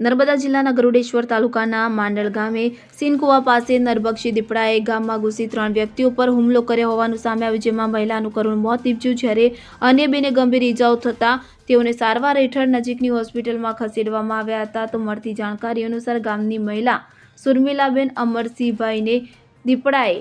નર્મદા જિલ્લાના ગરુડેશ્વર તાલુકાના માંડળ ગામે સિનકુવા પાસે નરબક્ષી દીપડાએ ગામમાં ઘૂસી ત્રણ વ્યક્તિઓ પર હુમલો કર્યો હોવાનું સામે આવ્યું, જેમાં મહિલાનું કરુણ મોત નીપજ્યું જ્યારે અન્ય બેને ગંભીર ઇજાઓ થતાં તેઓને સારવાર હેઠળ નજીકની હોસ્પિટલમાં ખસેડવામાં આવ્યા હતા. તો મળતી જાણકારી અનુસાર ગામની મહિલા સુરમિલાબેન અમરસિંહભાઈને દીપડાએ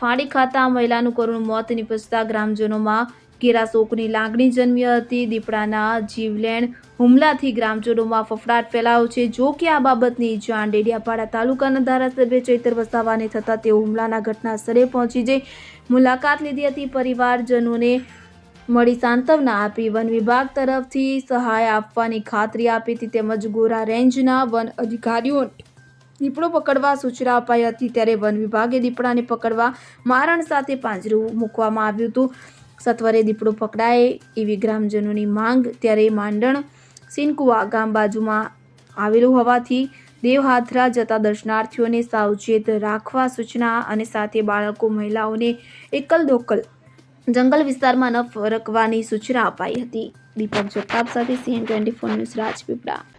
ફાડી ખાતા આ મહિલાનું કરુણ મોત નીપજતા ગ્રામજનોમાં ઘેરા શોકની લાગણી જન્મી હતી. દીપડાના જીવલેણ હુમલાથી ગ્રામજનોમાં ફફડાટ ફેલાયો છે. જો કે આ બાબતની જાણ ડેડિયાપાડા તાલુકાના ધારાસભ્ય ચૈતર વસાવાને થતાં તેઓ હુમલાના ઘટના સ્થળે પહોંચી જઈ મુલાકાત લીધી હતી. પરિવારજનોને મળી સાંત્વના આપી વન વિભાગ તરફથી સહાય આપવાની ખાતરી આપી હતી. તેમજ ગોરા રેન્જના વન અધિકારીઓ દીપડો પકડવા સૂચના અપાઈ હતી ત્યારે વન વિભાગે દીપડાને પકડવા મારણ સાથે પાંજરું મૂકવામાં આવ્યું હતું. સત્વરે દીપડો પકડાય એવી ગ્રામજનોની માંગ ત્યારે માંડણ સિનકુવા ગામ બાજુમાં આવેલું હોવાથી દેવહાથરા જતા દર્શનાર્થીઓને સાવચેત રાખવા સૂચના અને સાથે બાળકો, મહિલાઓને એકલ દોકલ જંગલ વિસ્તારમાં ન ફરકવાની સૂચના અપાઈ હતી. દીપક જગતાપ સાથે CN twenty four news Rajpipla.